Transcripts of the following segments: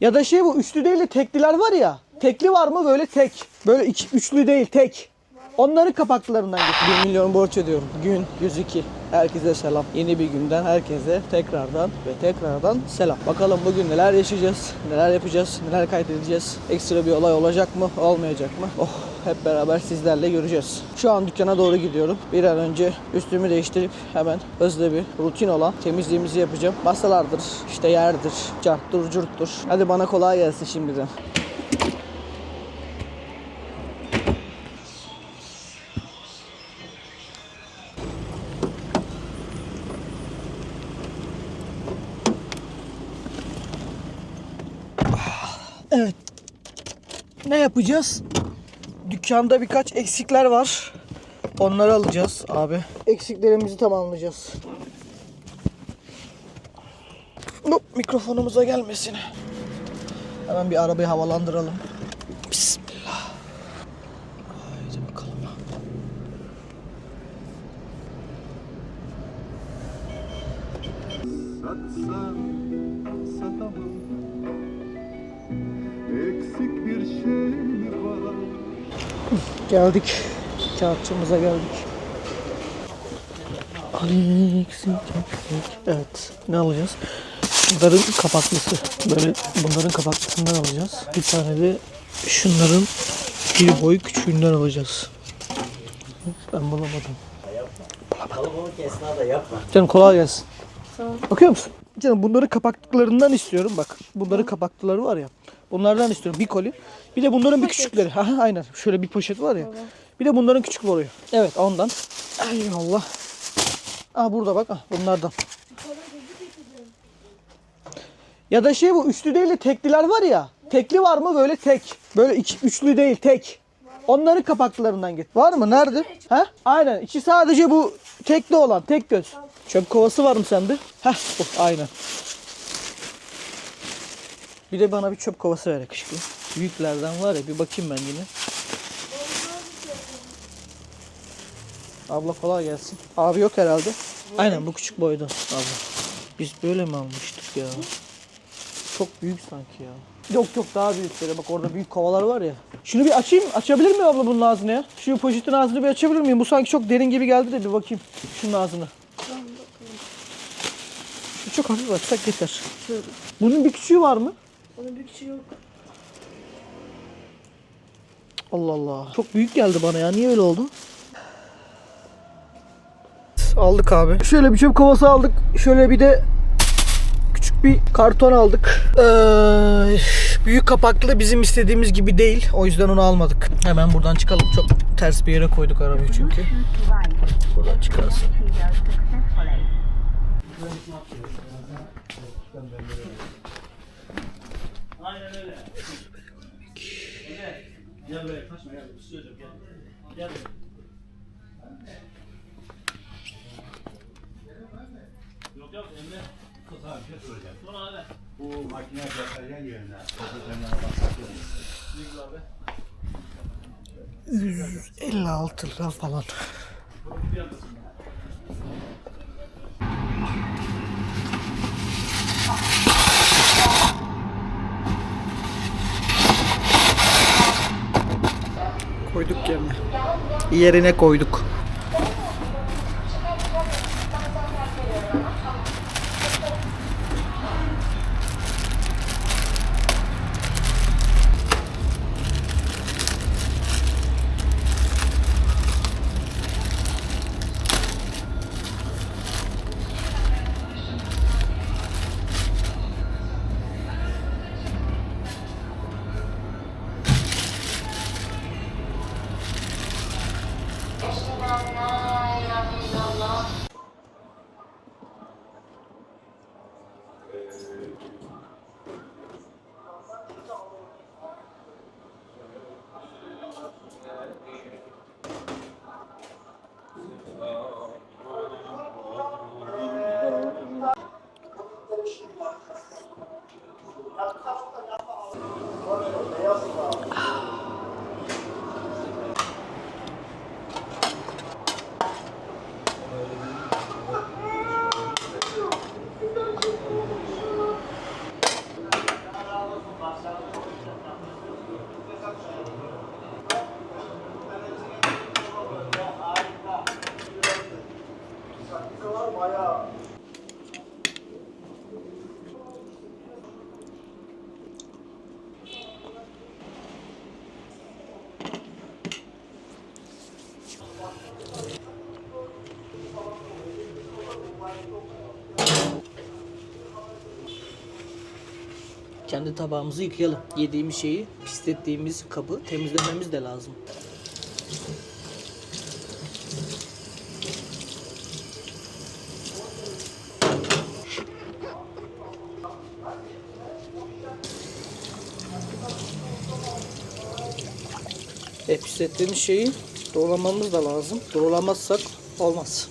Ya da şey bu üçlü değil de tekliler var ya. Tekli var mı böyle tek. Böyle iki, üçlü değil tek. Onların kapaklarından getir. 1 milyon borç ödüyorum. Gün 102. Herkese selam. Yeni bir günden herkese tekrardan ve tekrardan selam. Bakalım bugün neler yaşayacağız, neler yapacağız, neler kaydedeceğiz. Ekstra bir olay olacak mı, olmayacak mı? Oh hep beraber sizlerle göreceğiz. Şu an dükkana doğru gidiyorum. Bir an önce üstümü değiştirip hemen hızlı bir rutin olan temizliğimizi yapacağım. Masalardır, işte yerdir, carttır, curttur. Hadi bana kolay gelsin şimdiden. Evet. Ne yapacağız? Dükkanda birkaç eksikler var. Onları alacağız abi. Eksiklerimizi tamamlayacağız. Hop, mikrofonumuza gelmesin. Hemen bir arabayı havalandıralım. Bismillah. Haydi bakalım. Satsan satamam Eksik bir şey Geldik. Kağıtçımıza geldik. Eksik. Evet. Ne alacağız? Bunların kapaklısı. Böyle bunların kapaklısından alacağız. Bir tane de şunların bir boy küçüğünden alacağız. Ben bulamadım. Yapma. Canım kolay gelsin. Bakıyor musun? Canım bunların kapaklıklarından istiyorum bak. Bunların kapaklıları var ya. Bunlardan istiyorum bir koli. Bir de bunların bir küçükleri. Ha aynen. Şöyle bir poşet var ya. Bir de bunların küçük oluyor. Evet ondan. Ay Allah. Aa burada bak. Ah, bunlardan. Ya da şey bu üçlü değil de tekliler var ya. Tekli var mı böyle tek. Böyle iki, üçlü değil tek. Onların kapaklarından git. Var mı? Nerede? Ha? Aynen. İçi sadece bu tekli olan. Tek göz. Çöp kovası var mı sende? Heh bu. Aynen. Bir de bana bir çöp kovası ver yakışıklı. Büyüklerden var ya bir bakayım ben yine. Abla kolay gelsin. Abi yok herhalde. Aynen bu küçük boyda abla. Biz böyle mi almıştık ya? Çok büyük sanki ya. Yok yok daha büyükleri. Bak orada büyük kovalar var ya. Şunu bir açayım. Açabilir miyim abla bunun ağzını ya? Şu poşetin ağzını bir açabilir miyim? Bu sanki çok derin gibi geldi de bir bakayım. Şunun ağzını. Şu çok hafif açsak yeter. Bunun bir küçüğü var mı? Onun bir küçüğü yok. Allah Allah. Çok büyük geldi bana ya. Niye öyle oldu? Aldık abi. Şöyle bir çöp kovası aldık. Şöyle bir de küçük bir karton aldık. Ee, büyük kapaklı bizim istediğimiz gibi değil. O yüzden onu almadık. Hemen buradan çıkalım. Çok ters bir yere koyduk arabayı çünkü. Buradan çıkarsın. Aynen öyle. Gel. Gel böyle kaçma gel. Bir şey söyleyeceğim gel. Gel. Yok yok Emre. Kısa bir şey soracağım. Sonra. Bu makine yerine? 156 lira falan. Koyduk yerine. Yerine koyduk. Kendi tabağımızı yıkayalım. Yediğimiz şeyi, pislettiğimiz kabı temizlememiz de lazım. E pislettiğimiz şeyi doğramamız da lazım. Doğramazsak olmaz.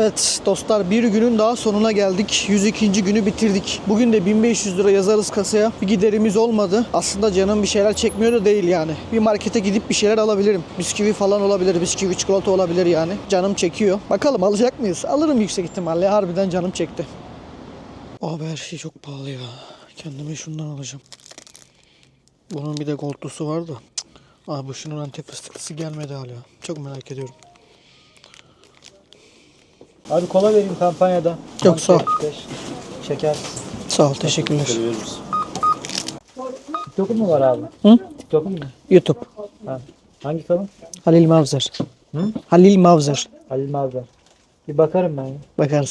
Evet dostlar bir günün daha sonuna geldik. 102. günü bitirdik. Bugün de 1500 lira yazarız kasaya. Bir giderimiz olmadı. Aslında canım bir şeyler çekmiyor da değil yani. Bir markete gidip bir şeyler alabilirim. Bisküvi falan olabilir. Bisküvi çikolata olabilir yani. Canım çekiyor. Bakalım alacak mıyız? Alırım yüksek ihtimalle. Harbiden canım çekti. Abi her şey çok pahalı ya. Kendime şundan alacağım. Bunun bir de goldlusu var da. Abi şunun antep fıstıklısı gelmedi hala. Çok merak ediyorum. Abi kola vereyim kampanyada. Yok, sağ ol. 5 Şeker. Sağ ol teşekkürler. TikTok'un mu var abi? Hı? TikTok'un mu? YouTube. Ha. Hangi kanal? Halil Mavzer. Hı? Halil Mavzer. Halil Mazhar. Bir bakarım ben ya.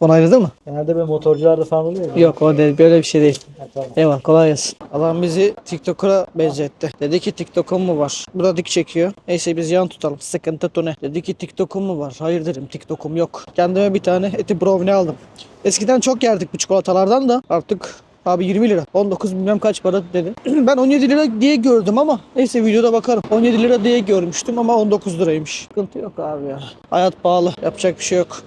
Bakarsın. Onayladı mı? Genelde böyle motorcularda falan oluyor ya. Yok o değil. Böyle bir şey değil. Ha, tamam. Eyvallah kolay gelsin. Adam bizi TikTok'a benzetti. Dedi ki TikTok'un mu var? Burada dik çekiyor. Neyse biz yan tutalım. Sıkıntı tu ne? Dedi ki TikTok'un mu var? Hayır dedim TikTok'um yok. Kendime bir tane eti brownie aldım. Eskiden çok yerdik bu çikolatalardan da artık Abi 20 lira. 19 bilmem kaç para dedi. ben 17 lira diye gördüm ama neyse videoda bakarım. 17 lira diye görmüştüm ama 19 liraymış. Sıkıntı yok abi ya. Hayat pahalı. Yapacak bir şey yok.